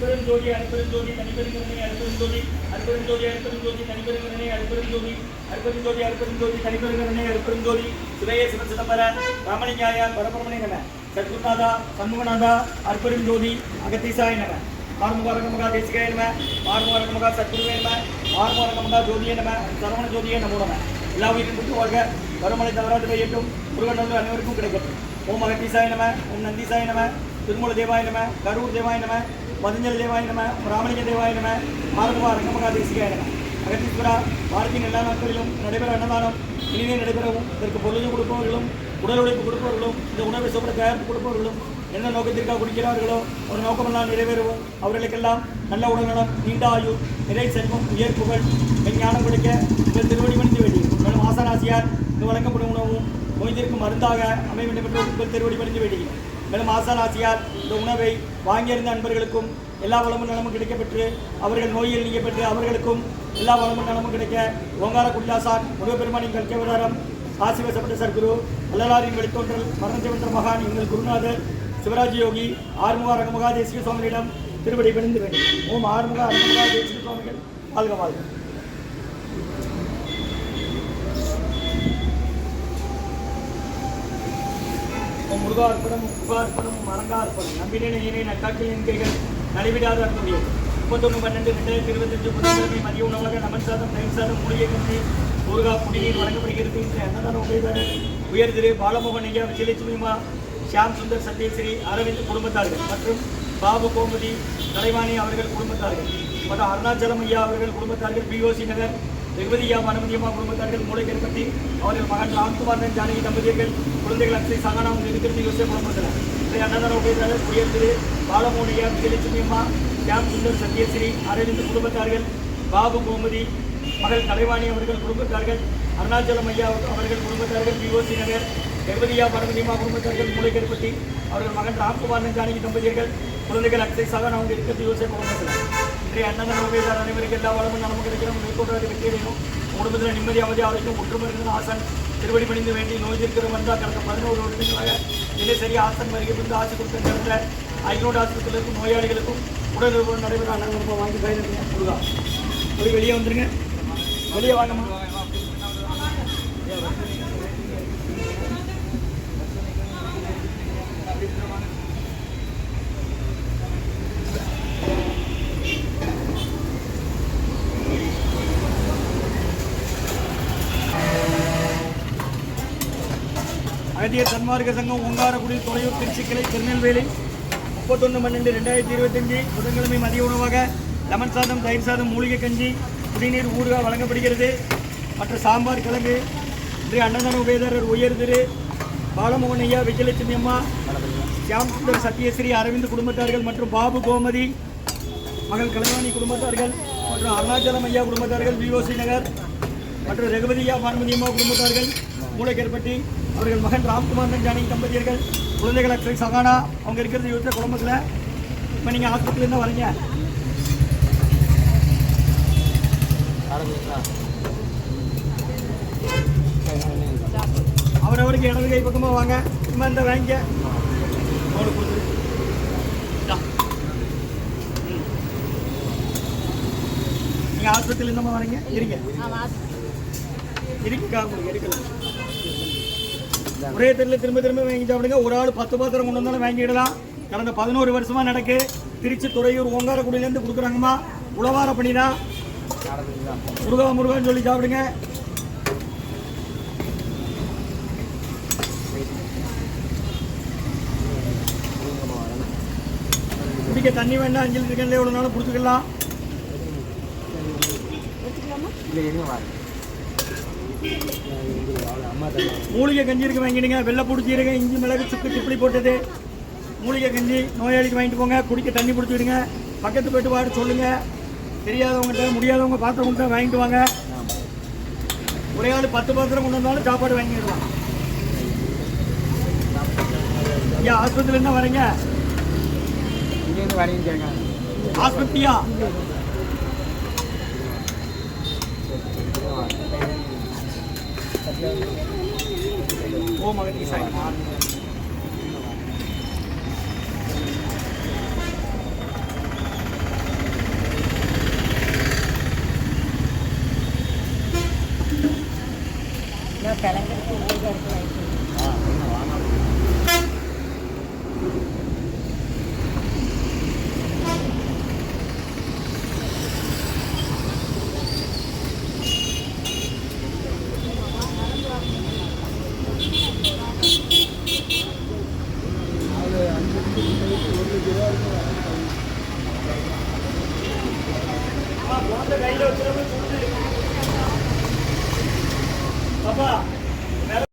அற்பெருஞ்சோதி அற்பெருஞ்சோதி தனிப்பெருங்கருணை அற்பெருஞ்சோதி அற்பெருஞ்சோதி அற்பெருஞ்சோதி தனிப்பெருங்கருணை அற்பெருஞ்சோதி அற்பெருஞ்சோதி அற்பெருஞ்சோதி தனிப்பெருங்கருணை அற்பெருஞ்சோதி சிவைய சிவ சிதம்பர ராமலிங்காய பரபரமணை நம சத்குருநாதா சண்முகநாதா அற்பெருஞ்சோதி அகத்தீசாய நம ஆறுமுகாரகமகா தேசிகாய நம ஆறுமுகாரகமகா சத்குருவே நம ஆறுமுகாரகமகா ஜோதியே நம சரவண ஜோதியே நமோ நம எல்லா உயிரும் புத்து வாழ்க வருமலை தவறாது கையட்டும் முருகன் வந்து அனைவருக்கும் கிடைக்கட்டும் ஓம் அகத்தீசாய நம ஓம் நந்தீசாய நம திருமூல தேவாய நம கரூர் தேவாய நம மதஞ்சல் தேவாய நம ராமலிங்க தேவாய நம ஆறுமுகா ரங்கமகா தேசிகாய அகத்தீஸ்வரா வாழ்க்கையின் எல்லா நாட்களிலும் நடைபெற அன்னதானம் இனிமே நடைபெறவும் இதற்கு பொழுது கொடுப்பவர்களும் உடல் உழைப்பு கொடுப்பவர்களும் இந்த உணவை சாப்பிட தயாரிப்பு கொடுப்பவர்களும் எந்த நோக்கத்திற்காக குடிக்கிறார்களோ ஒரு நோக்கமெல்லாம் நிறைவேறவும் அவர்களுக்கெல்லாம் நல்ல உடல்நலம் நீண்ட ஆயுள் நிறை செல்வம் உயர் புகழ் ஞானம் கொடுக்க இந்த திருவடி மணிந்து வேண்டி மேலும் ஆசாராசியார் இந்த வழங்கப்படும் உணவும் நோய்திற்கு மருந்தாக அமைய வேண்டும் என்று உங்கள் திருவடி மணிந்து வேண்டுகிறேன் மேலும் ஆசாராசியார் இந்த உணவை வாங்கியிருந்த அன்பர்களுக்கும் எல்லா வளமும் நலமும் கிடைக்கப்பெற்று அவர்கள் நோயில் நீங்க பெற்று அவர்களுக்கும் எல்லா வளமும் நலமும் கிடைக்க ஓங்கார குடிலாசான் முருகப்பெருமானின் கல்கேவதாரம் ஆசிவசப்பட்ட சர்க்குரு வள்ளலாரின் வழித்தோன்றல் மரணத்தை மகான் எங்கள் குருநாதர் சிவராஜ் யோகி ஆறுமுக ரங்கமகா தேசிக சுவாமிகளிடம் திருவடி விழுந்து வேண்டும் ஓம் ஆறுமுக ரங்கமகா தேசிக சுவாமிகள். வாழ்க வாழ்க. முருகார்ப்பணம் முகார்ப்பணம் மரங்கார்ப்பணம் நம்பினேன் இணை நட்டாக்கில் என்கைகள் நடைபெறாத நடைவிடாத முப்பத்தொன்று பன்னெண்டு ரெண்டாயிரத்தி இருபத்தஞ்சு புதன்கிழமை மதிய உணவாக நமன் சாதம் தயிர் சாதம் மூலிகை கஞ்சி முருகா குடிநீர் வழங்கப்படுகிறது. என்ற அன்னதான உபயதாரர் உயர் திரு பாலமோகன் ஐயா விஜயலட்சுமிமா ஷியாம் சுந்தர் சத்யஸ்ரீ அரவிந்த் குடும்பத்தார்கள் மற்றும் பாபு கோமதி தலைவாணி அவர்கள் குடும்பத்தார்கள். மற்றும் அருணாச்சலம் ஐயா அவர்கள் குடும்பத்தார்கள் பிஓசி நகர் ரெகுபதியா மனமதியம்மா குடும்பத்தார்கள் மூளைக்கருப்பட்டி அவர்கள் மகன் ராம்குமாரன் ஜானகி தம்பதியர்கள் குழந்தைகள் அக்ஷய் சகானாவும் இருக்கிறது யோசிச்சு குடும்பத்தினர் இதை அன்னதான உபயதாரர் உயர் பாலமோனியா விஜயலட்சுமி அம்மா ஷியாம் சுந்தர் சத்யஸ்ரீ அரவிந்த் குடும்பத்தார்கள் பாபு கோமதி மகள் கலைவாணி அவர்கள் குடும்பத்தார்கள் அருணாச்சலம் ஐயா அவர்கள் குடும்பத்தார்கள் பிஓசி நகர் ரெகுபதியா பரமதியமா குடும்பத்தார்கள் மூளைக்கருப்பட்டி அவர்கள் மகன் ராம்குமாரன் ஜானகி தம்பதியர்கள் குழந்தைகள் அக்ஷய் சகன் அவங்க இருக்கிறது யோசனை குடும்பத்தினர் இன்றைய அன்னதான உபயதார் அனைவருக்கு எல்லா வளமும் நமக்கு கிடைக்கிறோம் மேற்கொண்டு வெற்றியடையும் குடும்பத்தில் நிம்மதி அமைதி ஆரோக்கியம் ஒற்றுமை ஆசன் திருவடி பணிந்து வேண்டி நோய் இருக்கிற வந்தால் கடந்த பதினோரு வருடங்களாக தினசரி ஆசன் வருகை புரிந்து ஆசி கொடுத்த கடந்த ஐநூறு இருக்கும் நோயாளிகளுக்கும் உடல் உறவு நடைபெற அன்னதானம் வாங்கி பயன்படுங்க முருகா ஒரு வெளியே வந்துருங்க. வெளியே வாங்கம்மா. அகத்திய சன்மார்க்க சங்கம் ஒங்காரக்குடி தொலையூர் திருச்சி கிளை திருநெல்வேலி முப்பத்தொன்று பன்னெண்டு ரெண்டாயிரத்தி இருபத்தஞ்சு புதன்கிழமை மதிய உணவாக லெமன் சாதம் தயிர் சாதம் மூலிகை கஞ்சி குடிநீர் ஊறுகாய் வழங்கப்படுகிறது. மற்ற சாம்பார் கிழங்கு இன்றைய அன்னதான உபயதாரர் உயர் திரு பாலமோகன் ஐயா விஜயலட்சுமி அம்மா சியாம் சுந்தர் சத்யஸ்ரீ அரவிந்த் குடும்பத்தார்கள் மற்றும் பாபு கோமதி மகள் கலைவாணி குடும்பத்தார்கள் மற்றும் அருணாச்சலம் ஐயா குடும்பத்தார்கள் விஓசி நகர் மற்றும் ரகுபதியா பானுமதியம்மா குடும்பத்தார்கள் மூளைக்கேற்பட்டி அவர்கள் மகன் ராம்குமார் ஜானகி தம்பதியர்கள். குழந்தைகள் அக்ஷய் சகானா அவங்க இருக்கிறது யோசிச்ச குடும்பத்தில். இப்போ நீங்கள் ஆஸ்பத்திரியிலேருந்து வரீங்க. அவரவருக்கு இடது கை பக்கமாக வாங்க. சும்மா இந்த வாங்கிக்க அவனுக்கு கொடுத்துரு. நீங்கள் ஆஸ்பத்திரியில் இருந்தமா வரீங்க? இருங்க. இருக்கா உங்களுக்கு எடுக்கலாம் ஒரே தெருவில் திரும்ப திரும்ப வாங்கி சாப்பிடுங்க. ஒரு ஆள் பத்து பாத்திரம் கொண்டு வந்தாலும் வாங்கிடலாம். கடந்த பதினோரு வருஷமா நடக்கு. திருச்சி துறையூர் ஓங்காரக்குடியிலேருந்து கொடுக்குறாங்கம்மா. உழவார பண்ணினா முருகா முருகான்னு சொல்லி சாப்பிடுங்க. குடிக்க தண்ணி வேண்டாம் அஞ்சு லிட்டர் கேன்ல எவ்வளோ நாளும் பிடிச்சிக்கலாம் மூலிகை கஞ்சி இருக்கு வாங்கிடுங்க. வெள்ளை பிடிச்சி இருங்க இஞ்சி மிளகு சுக்கு சிப்பிளி போட்டது. மூலிகை கஞ்சி நோயாளிக்கு வாங்கிட்டு போங்க. குடிக்க தண்ணி பிடிச்சிடுங்க பக்கத்து போயிட்டு வாடு சொல்லுங்க. தெரியாதவங்ககிட்ட முடியாதவங்க பாத்திரவங்கள்ட்ட வாங்கிட்டு வாங்க. ஒரே ஆள் பத்து பாத்திரம் கொண்டு வந்தாலும் சாப்பாடு வாங்கிடலாம் ஐயா ஆஸ்பத்திரியில் என்ன வரீங்க இங்கேருந்து வரீங்க ஆஸ்பத்திரியா? โอ้มาดีนอีสายานแล้วแต่ละคน குழந்தை கையில் வச்சுருவோம் பாப்பா.